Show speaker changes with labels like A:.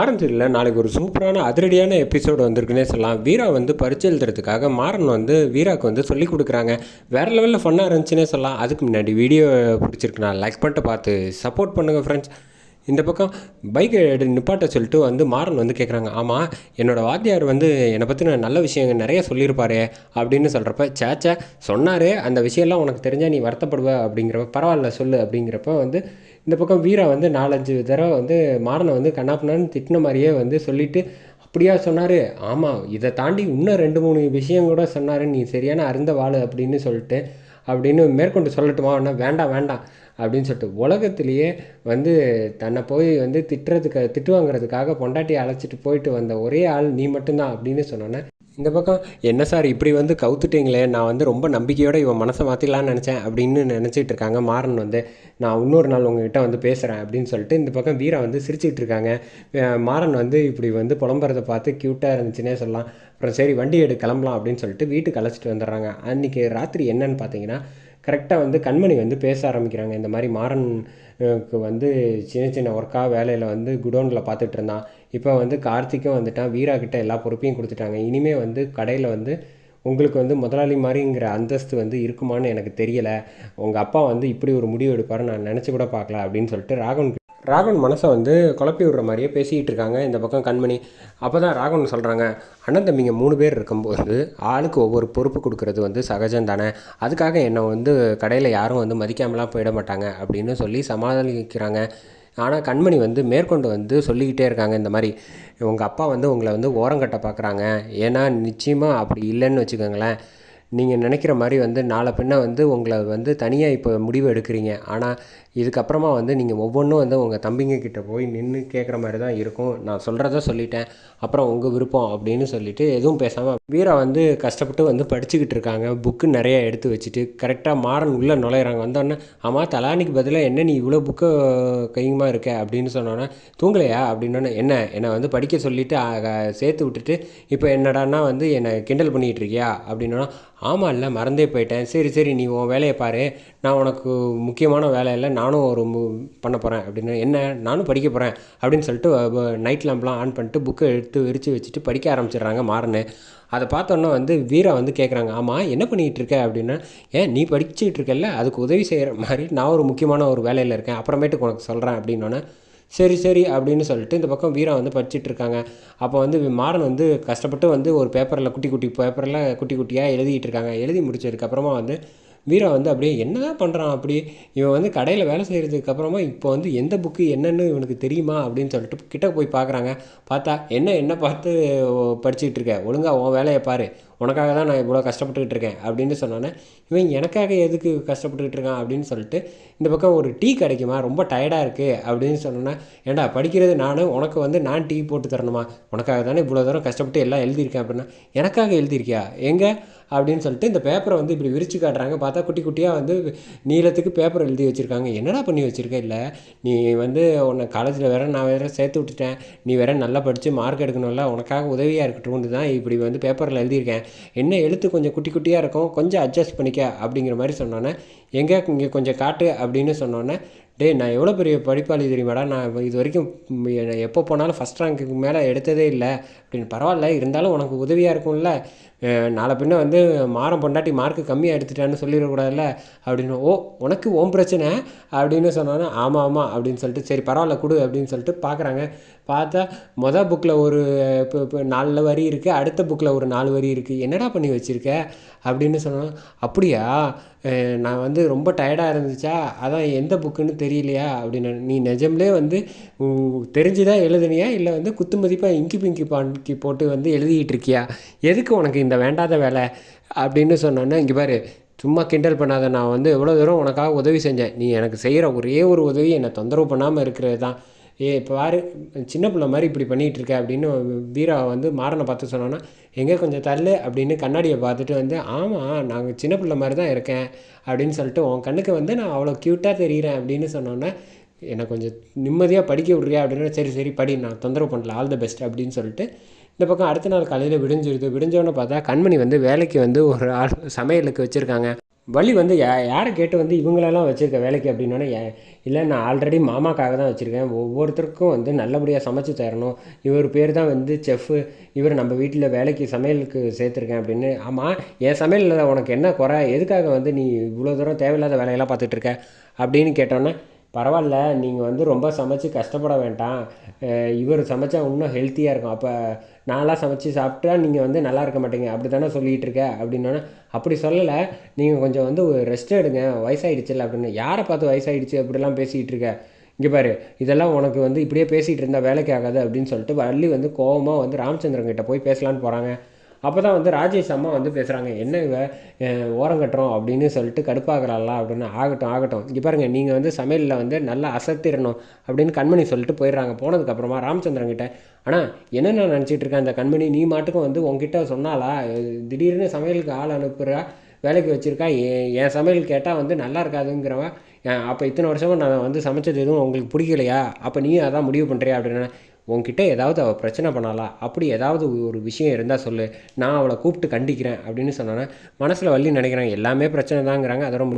A: ஆரம்பிச்சிடல நாளைக்கு ஒரு சூப்பரான அதிரடியான எபிசோடு வந்திருக்குன்னே சொல்லலாம். வீரா வந்து பரிச்சு எழுதுறதுக்காக மாறன் வந்து வீராவுக்கு வந்து சொல்லி கொடுக்குறாங்க. வேறு லெவலில் ஃபன்னாக இருந்துச்சுன்னே சொல்லலாம். அதுக்கு முன்னாடி வீடியோ பிடிச்சிருக்கு. நான் லைக் பண்ணிட்டு பார்த்து சப்போர்ட் பண்ணுங்கள் ஃப்ரெண்ட்ஸ் இந்த பக்கம் பைக்கை நிப்பாட்ட சொல்லிட்டு வந்து மாறன் வந்து கேட்குறாங்க ஆமாம் என்னோடய வாத்தியார் வந்து என்னை பற்றின நல்ல விஷயங்கள் நிறைய சொல்லியிருப்பாரே அப்படின்னு சொல்கிறப்ப சேச்சா சொன்னார் அந்த விஷயம்லாம் உனக்கு தெரிஞ்சால் நீ வருத்தப்படுவ அப்படிங்கிறப்ப பரவாயில்ல சொல்லு அப்படிங்கிறப்ப வந்து இந்த பக்கம் வீரா வந்து நாலஞ்சு தடவை வந்து மாறனை வந்து கண்ணாப்புனான்னு திட்டின மாதிரியே வந்து சொல்லிவிட்டு அப்படியா சொன்னார். ஆமாம் இதை தாண்டி இன்னும் ரெண்டு மூணு விஷயம் கூட சொன்னார். நீ சரியான அருந்த வாழ் அப்படின்னு சொல்லிட்டு அப்படின்னு மேற்கொண்டு சொல்லட்டுமா? வேணா வேண்டாம் வேண்டாம். அப்படின்னு சொல்லிட்டு உலகத்திலேயே வந்து தன்னை போய் வந்து திட்டுறதுக்கு திட்டு வாங்குறதுக்காக பொண்டாட்டியை அழைச்சிட்டு போயிட்டு வந்த ஒரே ஆள் நீ மட்டும்தான் அப்படின்னு சொன்னோன்னே இந்த பக்கம் என்ன சார் இப்படி வந்து கவுத்துட்டீங்களே நான் வந்து ரொம்ப நம்பிக்கையோடு இவன் மனசை மாற்றிடலான்னு நினச்சேன் அப்படின்னு நினச்சிட்டு இருக்காங்க. மாறன் வந்து நான் இன்னொரு நாள் உங்ககிட்ட வந்து பேசுகிறேன் அப்படின்னு சொல்லிட்டு இந்த பக்கம் வீரா வந்து சிரிச்சிட்டு இருக்காங்க. மாறன் வந்து இப்படி வந்து புலம்புறதை பார்த்து க்யூட்டாக இருந்துச்சுன்னே சொல்லலாம். அப்புறம் சரி வண்டி எடு கிளம்பலாம் அப்படின்னு சொல்லிட்டு வீட்டுக்கு அழைச்சிட்டு வந்துடுறாங்க. அன்றைக்கி ராத்திரி என்னன்னு பார்த்தீங்கன்னா கரெக்டாக வந்து கண்மணி வந்து பேச ஆரம்பிக்கிறாங்க. இந்த மாதிரி மாறனுக்கு வந்து சின்ன சின்ன ஒர்க்காக வேலையில் வந்து குடோனில் பார்த்துட்டு இருந்தான். இப்போ வந்து கார்த்திக்கும் வந்துட்டான். வீரா கிட்ட எல்லா பொறுப்பையும் கொடுத்துட்டாங்க. இனிமே வந்து கடையில் வந்து உங்களுக்கு வந்து முதலாளி மாதிரிங்கிற அந்தஸ்து வந்து இருக்குமான்னு எனக்கு தெரியலை. உங்கள் அப்பா வந்து இப்படி ஒரு முடிவு எடுப்பார் நான் நினச்சி கூட பார்க்கல அப்படின்னு சொல்லிட்டு ராகவன் ராகவன் மனசை வந்து குழப்பி விடுற மாதிரியே பேசிக்கிட்டு இருக்காங்க இந்த பக்கம் கண்மணி. அப்போ தான் ராகவன் சொல்கிறாங்க அண்ணன் தம்பிங்க மூணு பேர் இருக்கும்போது ஆளுக்கு ஒவ்வொரு பொறுப்பு கொடுக்கறது வந்து சகஜம் தானே? அதுக்காக என்னை வந்து கடையில் யாரும் வந்து மதிக்காமலாம் போயிட மாட்டாங்க அப்படின்னு சொல்லி சமாளிக்கிறாங்க ஆனால் கண்மணி வந்து மேற்கொண்டு வந்து சொல்லிக்கிட்டே இருக்காங்க இந்த மாதிரி உங்கள் அப்பா வந்து உங்களை வந்து ஓரங்கட்ட பார்க்குறாங்க ஏன்னா நிச்சயமாக அப்படி இல்லைன்னு வச்சுக்கோங்களேன். நீங்கள் நினைக்கிற மாதிரி வந்து நாளை பின்ன வந்து உங்களை வந்து தனியாக இப்போ முடிவு எடுக்கிறீங்க. ஆனால் இதுக்கப்புறமா வந்து நீங்கள் ஒவ்வொன்றும் வந்து உங்கள் தம்பிங்க கிட்ட போய் நின்று கேட்குற மாதிரி தான் இருக்கும். நான் சொல்கிறத சொல்லிட்டேன். அப்புறம் உங்கள் விருப்பம் அப்படின்னு சொல்லிட்டு எதுவும் பேசாமல் வீரா வந்து கஷ்டப்பட்டு வந்து படிச்சுக்கிட்டு இருக்காங்க. புக்கு நிறைய எடுத்து வச்சுட்டு கரெக்டாக மாறன் உள்ளே நுழையிறாங்க. வந்தோடனே ஆமாம் தலானிக்கு பதிலாக என்ன நீ இவ்வளோ புக்கு கையுமா இருக்க? அப்படின்னு சொன்னோன்னே தூங்கலையா? அப்படின்னோடனே என்ன? என்னை வந்து படிக்க சொல்லிவிட்டு சேர்த்து விட்டுட்டு இப்போ என்னடான்னா வந்து என்னை கிண்டல் பண்ணிகிட்டு இருக்கியா? அப்படின்னா ஆமாம் இல்லை மறந்தே போயிட்டேன். சரி சரி நீ உன் வேலையை பாரு. நான் உனக்கு முக்கியமான வேலையில் நானும் ஒரு மு பண்ண போகிறேன் அப்படின்னு. என்ன நானும் படிக்க போகிறேன் அப்படின்னு சொல்லிட்டு நைட் லேம்ப்லாம் ஆன் பண்ணிட்டு புக்கை எடுத்து விரித்து வச்சுட்டு படிக்க ஆரம்பிச்சிடுறாங்க மாறனு. அதை பார்த்தோன்னே வந்து வீரா வந்து கேட்குறாங்க ஆமாம் என்ன பண்ணிகிட்டு இருக்க? அப்படின்னா. ஏன் நீ படிச்சுக்கிட்டு இருக்கல்ல அதுக்கு உதவி செய்கிற மாதிரி நான் ஒரு முக்கியமான ஒரு வேலையில் இருக்கேன். அப்புறமேட்டுக்கு உனக்கு சொல்கிறேன் அப்படின்னோன்னே சரி சரி அப்படின்னு சொல்லிட்டு இந்த பக்கம் வீரா வந்து படிச்சுட்டு இருக்காங்க அப்போ வந்து மாறன் வந்து கஷ்டப்பட்டு வந்து ஒரு பேப்பரில் குட்டி குட்டி பேப்பரில் குட்டி குட்டியாக எழுதிட்டு இருக்காங்க எழுதி முடிச்சதுக்கப்புறமா வந்து வீரா வந்து அப்படியே என்னதான் பண்ணுறான் அப்படி? இவன் வந்து கடையில் வேலை செய்கிறதுக்கப்புறமா இப்போ வந்து எந்த புக்கு என்னென்னு இவனுக்கு தெரியுமா? அப்படின்னு சொல்லிட்டு கிட்ட போய் பார்க்குறாங்க பார்த்தா என்ன என்ன பார்த்து படிச்சுக்கிட்டு இருக்க ஒழுங்காக உன் வேலையை பாரு. உனக்காக தான் நான் இவ்வளோ கஷ்டப்பட்டுக்கிட்டு இருக்கேன் அப்படின்னு சொன்னோன்னே இவன் எனக்காக எதுக்கு கஷ்டப்பட்டுக்கிட்டு இருக்கான் அப்படின்னு சொல்லிட்டு இந்த பக்கம் ஒரு டீ கிடைக்குமா? ரொம்ப டயர்டாக இருக்குது அப்படின்னு சொன்னோன்னே ஏன்டா படிக்கிறது நானும் உனக்கு வந்து நான் டீ போட்டு தரணுமா? உனக்காக தானே இவ்வளோ தூரம் கஷ்டப்பட்டு எல்லாம் எழுதியிருக்கேன் அப்படின்னா எனக்காக எழுதியிருக்கியா? எங்கே? அப்படின்னு சொல்லிட்டு இந்த பேப்பரை வந்து இப்படி விரிச்சு காட்டுறாங்க. பார்த்தா குட்டி குட்டியாக வந்து நீளத்துக்கு பேப்பர் எழுதி வச்சுருக்காங்க. என்னடா பண்ணி வச்சுருக்க? இல்லை நீ வந்து உன்னை காலேஜில் வேற நான் வேற சேர்த்து விட்டுட்டேன். நீ வேற நல்லா படித்து மார்க் எடுக்கணும்ல உனக்காக உதவியாக இருக்கட்டும்னு தான் இப்படி வந்து பேப்பரில் எழுதியிருக்கேன். என்ன எழுத்து கொஞ்சம் குட்டி குட்டியாக இருக்கும் கொஞ்சம் அட்ஜஸ்ட் பண்ணிக்க அப்படிங்கிற மாதிரி சொன்னோன்னே எங்கே இங்கே கொஞ்சம் காட்டு அப்படின்னு சொன்னோன்னே டேய் நான் எவ்வளோ பெரிய படிப்பாளி தெரியுமாடா? நான் இது வரைக்கும் எப்போ போனாலும் ஃபஸ்ட் ரேங்க்குக்கு மேலே எடுத்ததே இல்லை. அப்படின்னு பரவாயில்ல இருந்தாலும் உனக்கு உதவியாக இருக்கும்ல. நாளை பின்ன வந்து மாறம் பொண்டாட்டி மார்க்கு கம்மியாக எடுத்துட்டான்னு சொல்லிடக்கூடாதுல்ல. அப்படின்னு ஓ உனக்கு ஓம் பிரச்சனை? அப்படின்னு சொன்னோன்னே ஆமாம் ஆமாம் அப்படின்னு சொல்லிட்டு சரி பரவாயில்ல கொடு அப்படின்னு சொல்லிட்டு பார்க்குறாங்க பார்த்தா மொதல் புக்கில் ஒரு இப்போ இப்போ நாலு வரி இருக்குது அடுத்த புக்கில் ஒரு நாலு வரி இருக்குது என்னடா பண்ணி வச்சுருக்க? அப்படின்னு சொன்னோம் அப்படியா? நான் வந்து ரொம்ப டயர்டாக இருந்துச்சா? அதான் எந்த புக்குன்னு தெரியலையா அப்படின்னு நீ நிஜம்லே வந்து தெரிஞ்சுதான் எழுதுனியா? இல்லை வந்து குத்து மதிப்பாக இங்கி பிங்கி பாங்கி போட்டு வந்து எழுதிக்கிட்டு இருக்கியா எதுக்கு உனக்கு இந்த வேண்டாத வேலை? அப்படின்னு சொன்னோன்னா இங்கே பாரு சும்மா கிண்டல் பண்ணாத நான் வந்து எவ்வளோ தூரம் உனக்காக உதவி செஞ்சேன். நீ எனக்கு செய்கிற ஒரே ஒரு உதவி என்னை தொந்தரவு பண்ணாமல் இருக்கிறது தான். ஏ இப்போ பாரு சின்ன பிள்ளை மாதிரி இப்படி பண்ணிகிட்டு இருக்க அப்படின்னு வீரா வந்து மாறனை பார்த்து சொன்னோன்னா எங்கே கொஞ்சம் தள்ளு அப்படின்னு கண்ணாடியை பார்த்துட்டு வந்து ஆமாம் நாங்கள் சின்ன பிள்ளை மாதிரி தான் இருக்கேன் அப்படின்னு சொல்லிட்டு உன் கண்ணுக்கு வந்து நான் அவ்வளோ க்யூட்டாக தெரிகிறேன் அப்படின்னு சொன்னோன்னே என்னை கொஞ்சம் நிம்மதியாக படிக்க விட்றியா? அப்படின்னா சரி சரி படி நான் தொந்தரவு பண்ணல ஆல் த பெஸ்ட் அப்படின்னு சொல்லிட்டு இந்த பக்கம் அடுத்த நாள் காலையில் விடிஞ்சிருது. விடிஞ்சோன்னு பார்த்தா கண்மணி வந்து வேலைக்கு வந்து ஒரு ஆள் சமையலுக்கு வச்சுருக்காங்க. வள்ளி வந்து யா யாரை கேட்டு வந்து இவங்களெல்லாம் வச்சுருக்க வேலைக்கு அப்படின்னோடனே "ஏ- இல்லை நான் ஆல்ரெடி மாமாக்காக தான் வச்சுருக்கேன். ஒவ்வொருத்தருக்கும் வந்து நல்லபடியாக சமைச்சு தரணும். இவர் பேர் தான் வந்து செஃப்பு இவர் நம்ம வீட்டில் வேலைக்கு சமையலுக்கு சேர்த்துருக்கேன் அப்படின்னு. ஆமாம் என் சமையலில் உனக்கு என்ன குறை? எதுக்காக வந்து நீ இவ்வளோ தூரம் தேவையில்லாத வேலையெல்லாம் பார்த்துட்ருக்க அப்படின்னு கேட்டோன்னே பரவாயில்ல நீங்கள் வந்து ரொம்ப சமைச்சு கஷ்டப்பட வேண்டாம். இவர் சமைச்சா இன்னும் ஹெல்த்தியாக இருக்கும். அப்போ நான்லாம் சமைச்சு சாப்பிட்டா நீங்கள் வந்து நல்லா இருக்க மாட்டீங்க. அப்படி தானே சொல்லிகிட்டு இருக்க? அப்படின்னோடனே அப்படி சொல்லலை. நீங்கள் கொஞ்சம் வந்து ரெஸ்ட் எடுங்க. வயசாயிடுச்சுல்ல அப்படின்னு. யாரை பார்த்து வயசாகிடுச்சு அப்படிலாம் பேசிகிட்டு இருக்க. இங்கே பாரு இதெல்லாம் உனக்கு வந்து இப்படியே பேசிகிட்டு இருந்தால் வேலைக்கு ஆகாது அப்படின்னு சொல்லிட்டு வள்ளி வந்து கோவமாக வந்து ராமச்சந்திரன் கிட்டே போய் பேசலான்னு போகிறாங்க அப்போ தான் வந்து ராஜேஷ் அம்மா வந்து பேசுகிறாங்க என்ன இவ? ஓரங்கட்டுறோம் அப்படின்னு சொல்லிட்டு கடுப்பாகிறாளா அப்படின்னு. ஆகட்டும் ஆகட்டும். இங்கே பாருங்கள் நீங்கள் வந்து சமையலில் வந்து நல்லா அசத்திடணும் அப்படின்னு கண்மணி சொல்லிட்டு போயிடுறாங்க. போனதுக்கப்புறமா ராமச்சந்திரன் கிட்ட ஆனால் என்னென்ன நினச்சிட்டு இருக்கேன் அந்த கண்மணி? நீ மாட்டுக்கும் வந்து உங்ககிட்ட சொன்னாலா திடீர்னு சமையலுக்கு ஆள் அனுப்புகிறா வேலைக்கு வச்சுருக்கா? என் என் சமையல் கேட்டால் வந்து நல்லா இருக்காதுங்கிறவன் அப்போ இத்தனை வருஷமாக நான் வந்து சமைச்சது எதுவும் உங்களுக்கு பிடிக்கலையா? அப்போ நீ அதான் முடிவு பண்ணுறியா அப்படின்னு. உன்கிட்ட ஏதாவது அவள் பிரச்சனை பண்ணாலா அப்படி ஏதாவது ஒரு விஷயம் இருந்தால் சொல்லு. நான் அவளை கூப்பிட்டு கண்டிக்கிறேன் அப்படின்னு சொன்னோன்னே மனசில் வள்ளி நினைக்கிறேன் எல்லாமே பிரச்சனை தாங்கிறாங்க அதோட